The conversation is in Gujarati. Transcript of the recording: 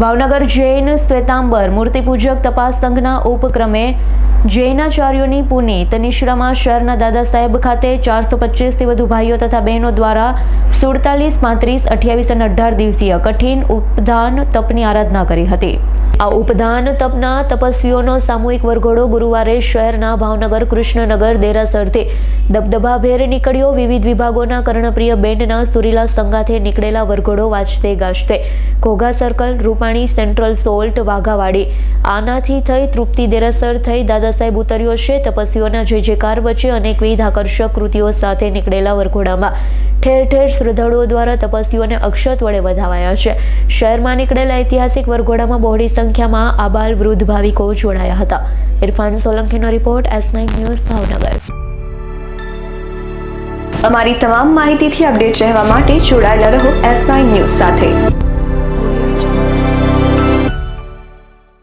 ભાવનગર જૈન શ્વેતાંબર મૂર્તિપૂજક તપાસ સંઘના ઉપક્રમે જૈનાચાર્યોની પુનીત નિશ્રામાં શહેરના દાદા સાહેબ ખાતે ચારસો પચીસથી વધુ ભાઈઓ તથા બહેનો દ્વારા સુડતાલીસ, પાંત્રીસ, અઠ્યાવીસ અને અઢાર દિવસીય કઠિન ઉપદાન તપની આરાધના કરી હતી. આ ઉપદાન તપના તપસ્વીઓનો સામૂહિક વરઘોડો ગુરુવારે શહેરના ભાવનગર, કૃષ્ણનગર, દેરાસરથી દબદબાભેર નીકળ્યો. વિવિધ વિભાગોના કર્ણપ્રિય બેન્ડના સુરીલા સંગાથે નીકળેલા વરઘોડો વાજતે ગાજતે. Ghogha circle, Rupani, central salt, Waghawadi. આનાથી થઈ તૃપ્તિ દેરાસર થઈ દાદા સાહેબ ઉતર્યો છે. તપસ્વીઓના જય જયકાર વચ્ચે અનેકવિધ આકર્ષક કૃતિઓ સાથે નીકળેલા વરઘોડામાં ઠેર ઠેર શ્રદ્ધાળુઓ દ્વારા તપસ્વીઓને અક્ષત વડે વધાવાયા છે. શહેરમાં નીકળેલા ઐતિહાસિક વરઘોડામાં બહોળી સંખ્યામાં આબાલ વૃદ્ધ ભાવિકો જોડાયા હતા. ઇરફાન સોલંકીનો રિપોર્ટ એસ ન્યૂઝ ભાવનગર. અમારી તમામ માહિતીથી અપડેટ રહેવા માટે જોડાયેલા રહો એસ ન્યૂઝ સાથે.